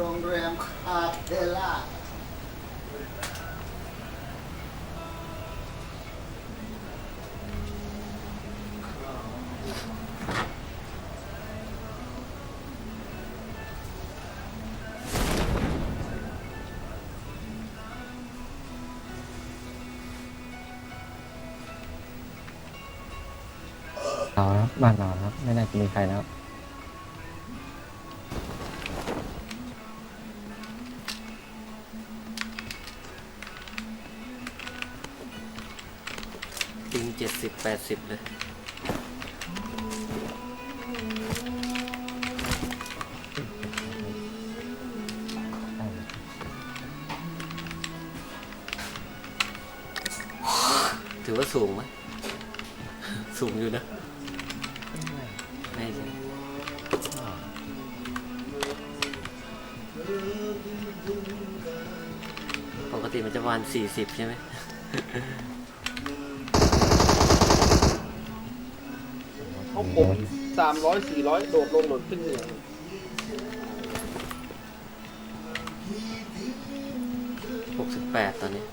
โรงแรมคาเทล่าเราครับบ้านเราครับ ไม่น่าจะมีใครแล้ว ดสิบเลย ถือว่าสูงไหม สูงอยู่นะ ไม่ใช่ปกติมันจะประมาณสี่สิบใช่ไหม เขาผมสามร้อยสี่ร้อยโดดลงหล่นขึ้นเหนือหกสิบแปดตอนนี้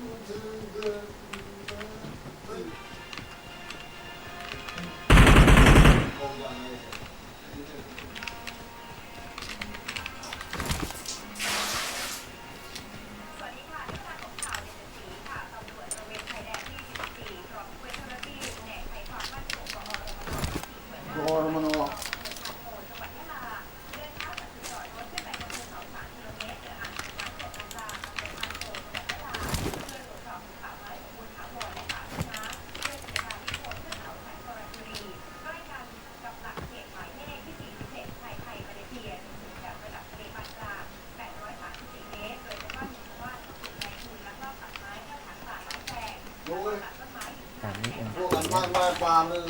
กันมากมากความมึง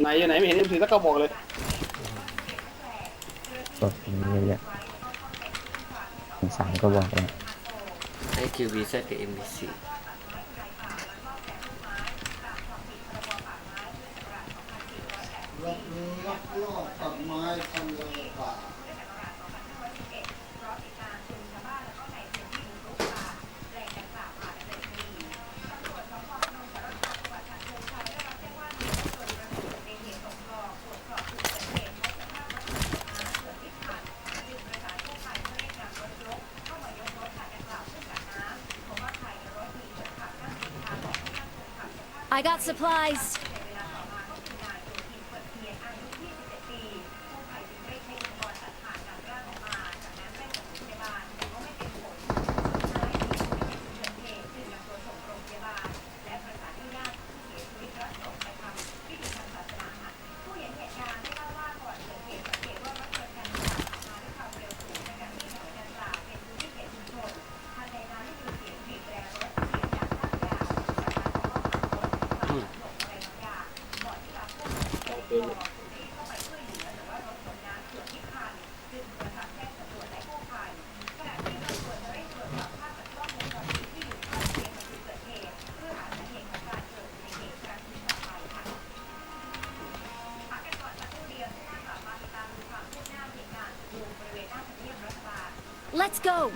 ไหนอยู่ไหนไม่เห็นเอ็มซีสักกระบอกเลยสดมีเยอะแยะถึงสามก็บอกเลยให้ QBZ กับ MBC ลักลักลอบตัดไม้ทำ I got supplies.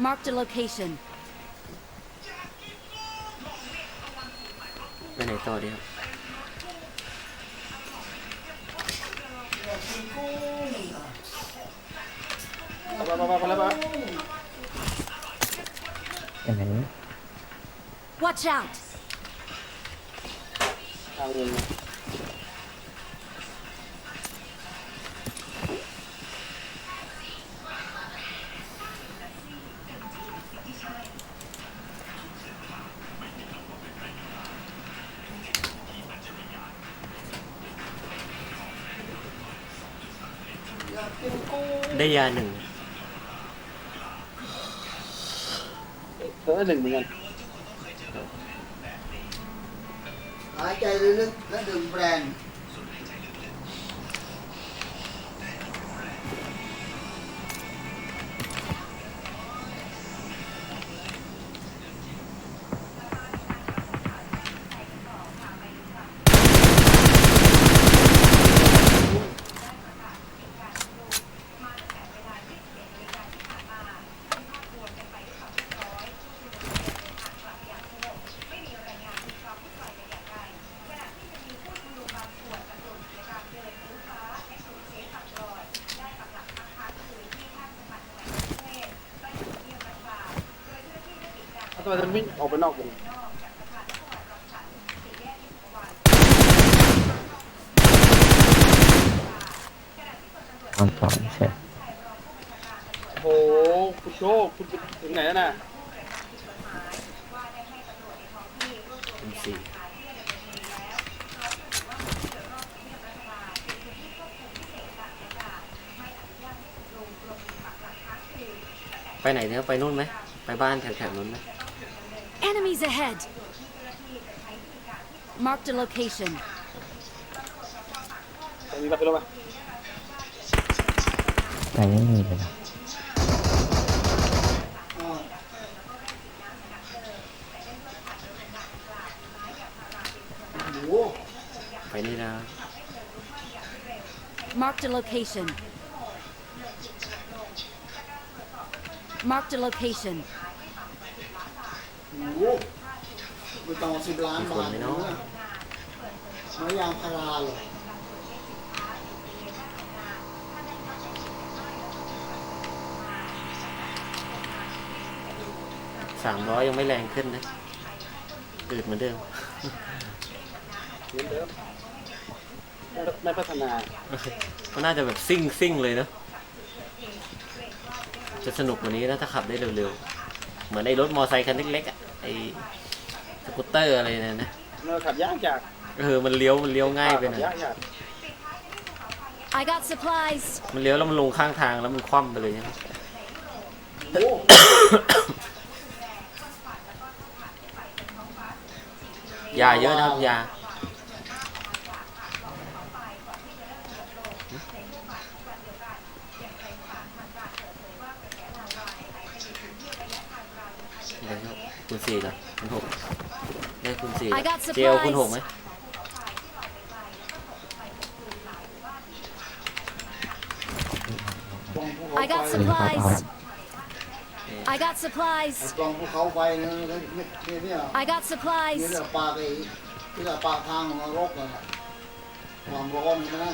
Marked a location. ไปไหนต่อดีครับไปไปไปไปแล้วไป อย่างไหน Watch out. ทางเงินนะ ได้ยาหนึ่งเธอหนึ่งเหมือนกันหายใจลึกๆและดื่มแบรนด์ ทำไมมันวิ่งออกไปนอกวงตอนสองเสร็จโอ้โหคุณโชคคุณไปถึงไหนแล้วน่ะคุณสี่ไปไหนเนี่ยไปนู่นไหมไปบ้านแถวๆนู้นไหม Enemies ahead! Marked a location. ตรงนี้ก็ไปแล้วป่ะ แต่ไม่มีเลยนะ อ้าวโอ้โห ไปนี่นะ Marked a location. Marked a location. โอ้โหไม่ต้องสิบล้านบาทเลยนะไม้ยางพาราเลยสามร้อยยังไม่แรงขึ้นนะอืดเหมือนเดิมเหมือนเดิมไม่ไม่พัฒนา มันน่าจะแบบซิ่งซิ่งเลยเนอะจะสนุกกว่านี้นะถ้าขับได้เร็วๆ เหมือนไอ้รถมอไซค์คันเล็กๆอะ ไอ้สกูตเตอร์อะไรเนี่ยนะเมื่อขับยากจากเออมันเลี้ยวมันเลี้ยวง่ายไปหขัน่บอยยากจาก I got supplies. มันเลี้ยวแล้วมันลงข้างทางแล้วมันคว่ำไปเลยใช่ไหม โอ้โหยาเยอะนะครับยา เดี๋ยว ครับคุณสี่เหรอคุณหกได้คุณสี่เหรอ I got เจลคุณหกไหมกองภูเขา I got ไฟนี่ครับเอา supplies. I got ไอ้ supplies. กองภูเขาไฟเนี่ยเนี่ยเนี่ย I got นี่ supplies. แหละปากไอ้ที่แหละปากทางของนรกเลยนะความร้อนนี่นะ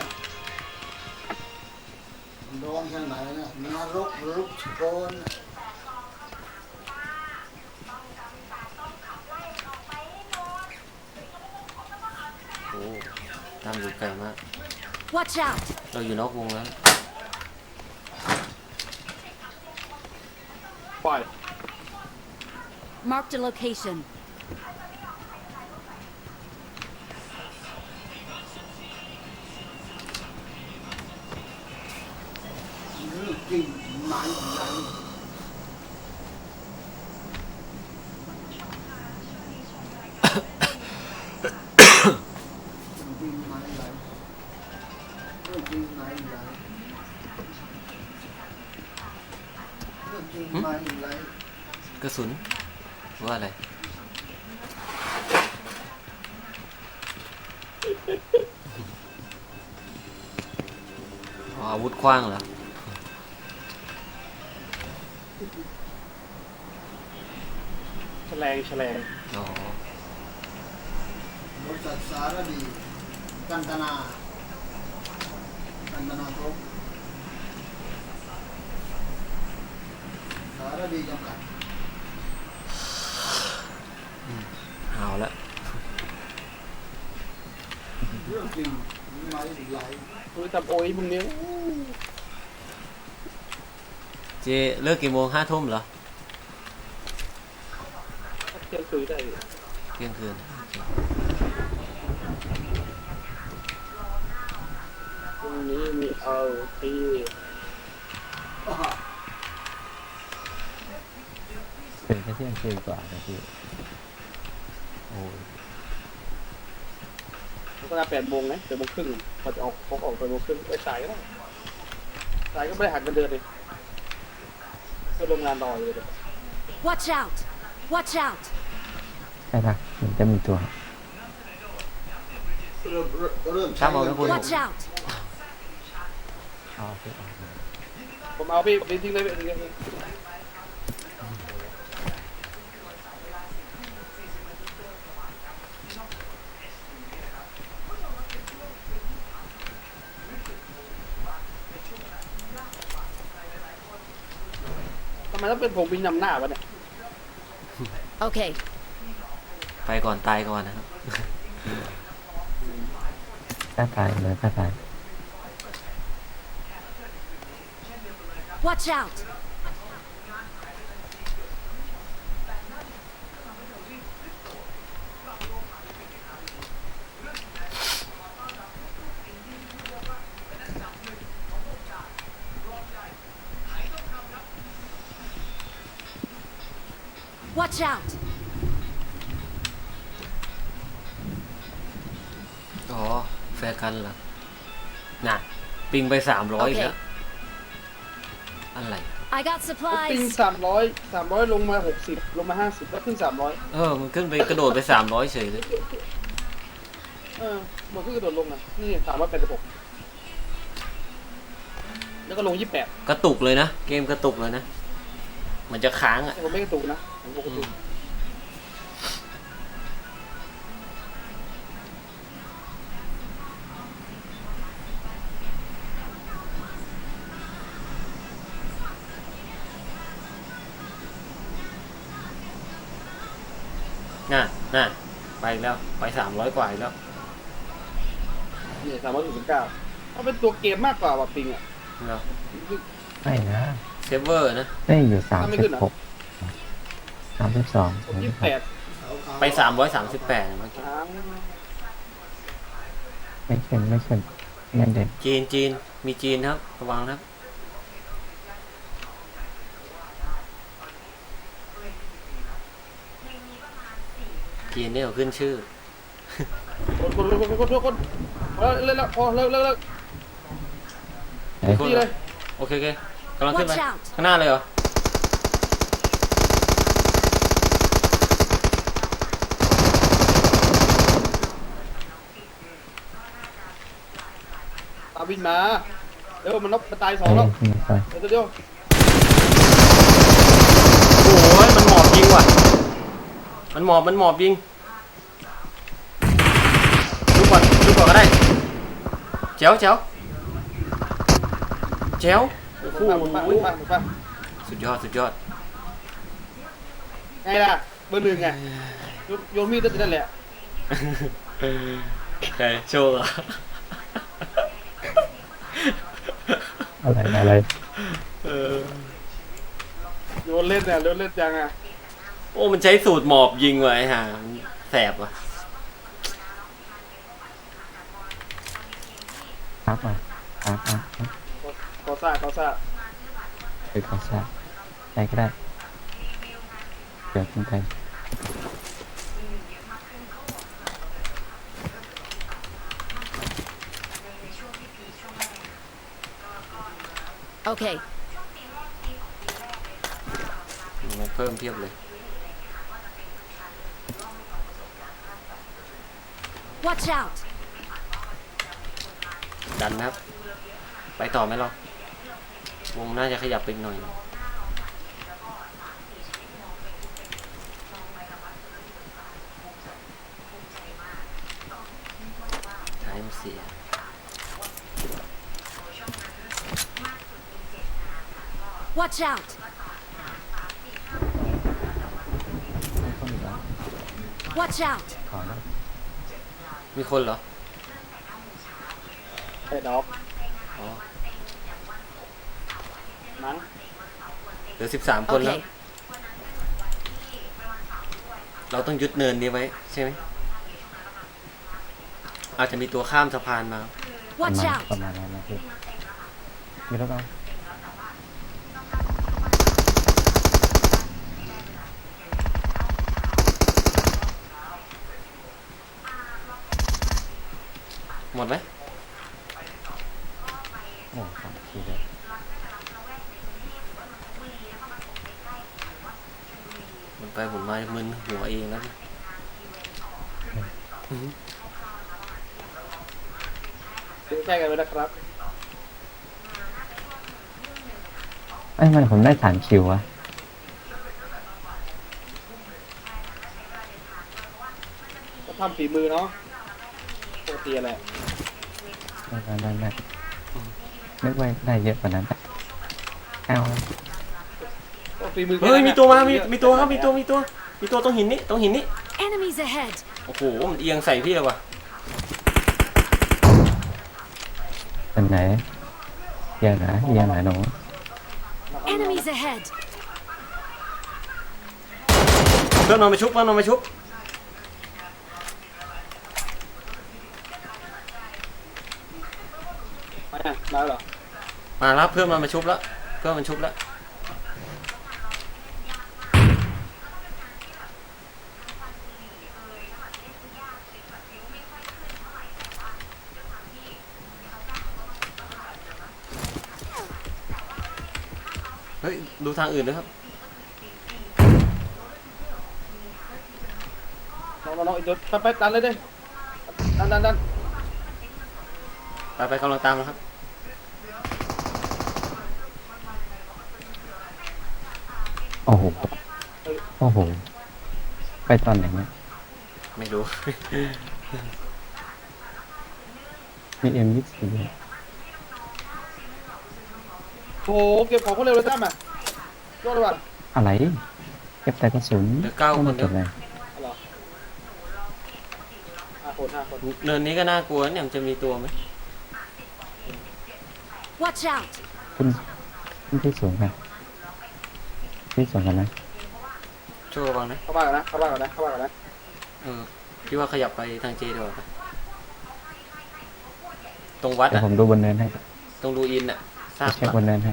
มันร้อนแค่ไหนนะนรกลุกโชนโอ้ ตามอยู่ไกลมาก Watch out! เราอยู่นอกวงแล้ว ปล่อย Marked a location. เรื่องจริงไหนไหน อ๋ออาวุธคว้างเหรอแฉลงแฉลงอ๋อบริษัทสารดี กันตนา กันตนาครบสารดีจำกัดเอาละเรื่องจริงไหนไหลคุณทำโอ้ยมึงเนี้ย เจเลิกกี่โมงห้าทุ่มเหรอเที่ยงคืนได้อยู่เที่ยงคืนพรุ่งนี้มีเอาทีเป็นแค่เที่ยงคืนกว่านะพี่โอ้ยมันก็น่าแปดโมงนะแปดโมงครึ่งพอจะออกเขาออกแปดโมงครึ่งไปสายก็ได้สายก็ไม่ได้หักกันเดือนเลย ก็ลงงานรอเลย Watch out! Watch out! ใช่ปะมันจะมีตัวเริ่มเริ่มตามเอานะคุณ Watch out! เอาพี่เอาผมเอาพี่ไปทิ้งเลยไปทิ้งเลย ทำไมต้องเป็นผมวิ่งนำหน้าวะเนี่ย Okay. ไปก่อนตายก่อนนะครับถ้าตายเลยถ้าตาย Watch out! Watch out! อ๋อ แฟร์กันเหรอน่ะ ปิงไปสามร้อยโอเคแล้ว อะไร I got ปิง supplies. สามร้อยสามร้อยลงมาหกสิบลงมาห้าสิบแล้วขึ้นสามร้อยเออ มันขึ้นไปกระโดดไปสามร้อยเฉยเลย เออมันขึ้นกระโดดลงอะนี่สามร้อยแปดสิบหกแล้วก็ลงยี่สิบแปดกระตุกเลยนะ เกมกระตุกเลยนะ มันจะค้างอะแต่ผมไม่กระตุกนะผมปกติน่ะน่ะไปอีกแล้ว ไปสามร้อยกว่าอีกแล้วนี่สามร้อยสิบเก้าเอาเป็นตัวเกมมากกว่าว่ะปิงอะเนาะไม่นะ เซฟเวอร์นะ ได้อยู่สามไม่สิขึ้บนเหรอหกสามสิบสองผมยี่สิบแปดไปสามร้อยสามสิบแปดเมื่อกี้อ้าวไม่ขึ้นไม่ขึ้นเงินเด็กจีนจีนมีจีนครับ ระวังนะครับจีนเนี่ยเขาขึ้นชื่อคนคนคนคนคนคนพอเลิกแล้วพอเลิกเลิกเลิกเอ้ยตีเลย โอเคโอเค กำลังขึ้นไป Watch out ข้างหน้าเลยเหรอ ตามวินมาเดี๋ยวมันนกมันตายสองเอ้แล้ยวขึ้นไปเดี๋ยวเดี๋ยวโอ้ยมันหมอบยิงว่ะ มันหมอบ มันหมอบยิงดูก่อนดูก่อนก็ได้เจ๋วเจ๋วเจ๋ว โอ้โหหมุนมาหมุนมาหมุนมาสุดยอดสุดยอดไงล่ะเบอร์หนึ่งไงโยนโยนมีดตั้งแต่นั่นแหละใช่โชว์เหรออะไรอะไรเออโยนเล่นเนี่ยโยนเล่นยังอะโอ้มันใช้สูตรหมอบยิงไว้ฮะมันแสบว่ะครับมาครับครั บครับขอซ่าขอซ่าคือเขาทราบได้ก็ได้เดี๋ยวขึ้นไป Okay. มันเพิ่มเทียบเลย Watch out! ดันนะครับ ไปต่อไหมเรา วงน่าจะขยับไปอีกหน่อย ท้ายมันเสีย Watch out! ต้องมีแล้ว Watch out! ขอแล้วมีคนเหรอ ไอ้ดอก อ๋อ มั้งเหลือสิบสามคนแล้ว Okay. เราต้องยึดเนินนี้ไว้ใช่ไหม อาจจะมีตัวข้ามสะพานมา ประ Watch มาณ out! ประมาณนั้นนะพี่มีรถเอาหมดไหมโอ้สองทีเลย หมด ไปผมมามึนหัวเองแล้วดิเดี๋ยวแก้กันไว้นะครับไอ้ยมันผมได้สามคิววะก็ทำฝีมือเนาะปกติแหละได้ได้ได้ได้นึกว่าได้เยอะกว่านั้นแต่เอาก็ ฝีมือเฮ้ยมีตัวมามีมีตัวครับมีตัวมีตัว มีตัวตรงหินนี่ตรงหินนี่ Enemies ahead! โอ้โหมันเอียงใส่พี่เลยว่ะเป็นไหนเอียงไหนเอียงไหนหนู Enemies ahead! เพื่อนนอนมาชุบเพื่อนนอนมาชุบมาเนี่ยมาแล้วเหรอมาแล้วเพื่อนมันมาชุบแล้วเพื่อนมันชุบแล้ว ฮ้ย ดูทางอื่นด้วยครับน้องน้องน้องเดี๋ยวไปไปดันเลยดิดันดันดันไปไปกำลังตามนะครับ โอ้โห โอ้โห ไปตอนไหนเนี่ย ไม่รู้ มีเอ็มยี่สิบสี่ โอ้โหเก็บของเขาเร็วเลยตั้มอะยอดเลยว่ะอะไร เก็บแต่กระสุนเหลือเก้าต้องมาคนจบเลยเอาเหรอห้าคนห้าคนเนินนี้ก็น่ากลัวเนี่ยมันจะมีตัวไหม Watch out! ขึ้นขึ้นที่สูงกันที่สูงกันนะช่วยระวังนะเข้าบ้านกันนะเข้าบ้านกันนะเข้าบ้านกันนะเออพี่ว่าขยับไปทางเจดีกว่าปะตรงวัดเดี๋ยวอะผมดูบนเนินให้ตรงรูอินอะ ซากเช็คบนเนินให้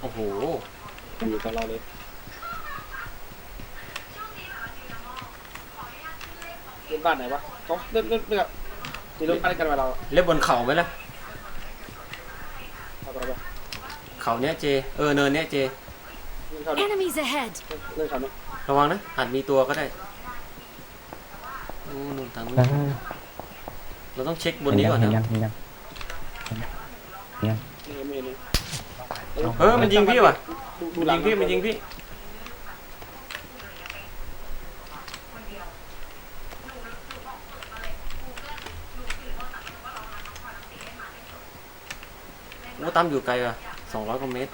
โอ้โหอยู่กับเราเลยเล่นบ้านไหนวะเขาเล่นเล่นเล่นกับมีรถบ้านกันมาเราเล่นบนเขาไหมล่ะ เอาไปเอาไป เขาเนี้ยเจ เออเนินเนี้ยเจเล่นเขาเนี่ย Enemies ahead! เล่นเขาเนี่ยระวังนะอาจมีตัวก็ได้โอ้นู่นทางนู้นเออเราต้องเช็คบนนี้ก่อนเห็นยันะงเห็นยังเห็นยังนี่ไม่เห็นเลยเออมันยิงพี่ว่ะดูดูมันหลัยิงพี่มันยิงพี่โอ้ตั้มอยู่ไกลว่ะ สองร้อยกว่าเมตร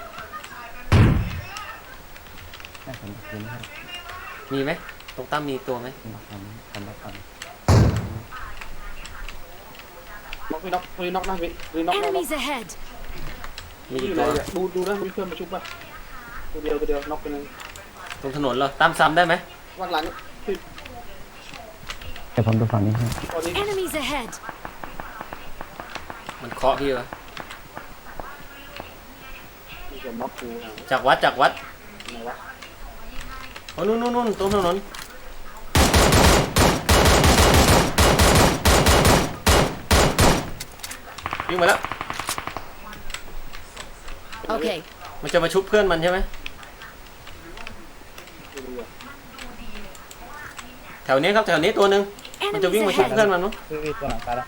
น่าสนใจนะมีไหมตรงตั้มมีตัวไหมทำทำทำแล้วกันน็อกพี่น็อกพี่น็อกนะพี่พี่น็อกน็อกน็อก Enemies ahead! มีอกี่ยู่ไหนตัวเนี่ยดูดูนะมีเพื่อนมาชุบป่ะตัวเดียวตัวเดียวน็อกไปหนึ่งตรงถนนเหรอตั้มซ้ำได้ไหมวันหลังพี่เดี๋ยวผมดูฝั่งนี้ให้ตอนนี้ Enemies ahead! มันเคาะพี่วะ มีคนน็อกกูอะจากวัดจากวัดไหนวะโอ้นู่นนู่นนู่นตรงถนนวิ่งมาแล้ว Okay. มันจะมาชุบเพื่อนมันใช่ไหมดูดูอะแถวนี้ครับแถวนี้ตัวหนึ่งมันจะวิ่ง Enemies มาชุบ ahead! เพื่อนมันนู้นพี่พี่ตัวหลังตายแล้ว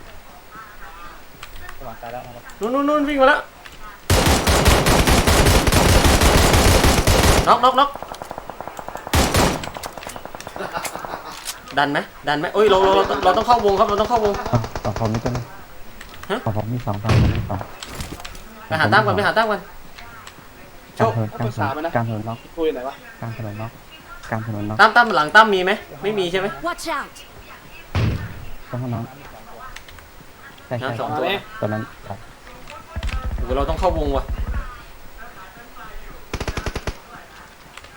ตัวหลังตายแล้วเอาละนู่นนู่นนู่นวิ่งมาแล้ว น็อกน็อกน็อกดันไหมดันไหมเอ้ยเราเราเราเราต้องเข้าวงครับ เราต้องเข้าวง เอาของผมนี่ก็นะฮะของผมมีสองฝั่งผมมีสองไปหาตั้มกันไปหาตั้มกันกลางถนนกลางถนนกลางถนนน็อกคุยไหนวะกลางถนนน็อกกลางถนนน็อกตั้มตั้มหลังตั้มมีไหมไม่มีใช่ไหม Watch out! ต้องน้องใช่ใช่น้ำสองมาไหมตอนนั้นครับโอ้โหเราต้องเข้าวงว่ะ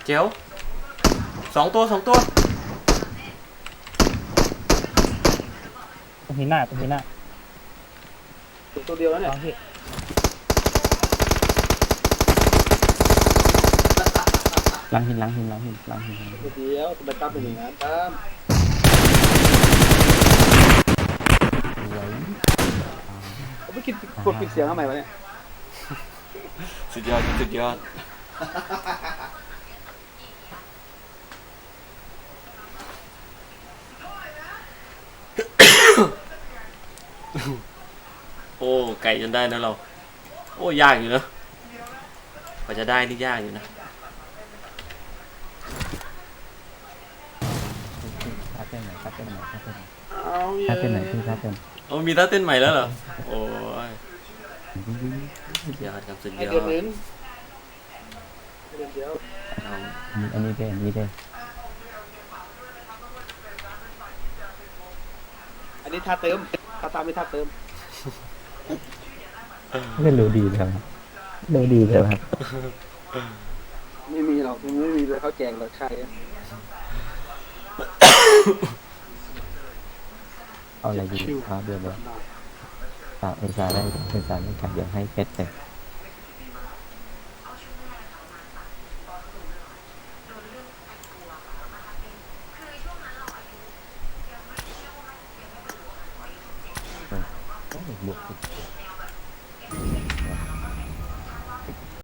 เจ๋วสองตัวสองตัว ตรงหินหน้าตรงหินหน้าตัวเดียวแล้วเนี่ย ลองพี่ล้างหินล้างหินล้างหินล้างหินตัวเดียวจะไปตั้มเป็นอย่างนั้นตั้มสวยผมไม่คิดกดปิดเสียงทำไมวะเนี่ย สุดยอดสุดยอด โอ้ไก่จนได้นะเรา โอ้ยากอยู่นะกว่าจะได้นี่ยากอยู่นะอาเต้นไหนท่าเต้นไหนท่าเต้นไหนเอาท่าเต้นไหนพี่ท่าเต้นโอ้มีท่าเต้นใหม่แล้วเหรอโอ้ยสุดยอดครับสุดไอยอเดือนดนึงเดือนเดียวเอาอันนี้อันนี้ด้วยอันนี้ด้วยอันนี้ท่าเติม ท่าตามไม่ท่าเติมไม่รู้ดีเลยครับรู้ดีเลยครับ ไม่มีหรอกมันไม่มีเลยเขาแจกหรอกใครอะเอาอะไรดีครับเดี๋ยวเลยฝากเอซาได้เอซาได้กันเดี๋ยวให้เพชรเลย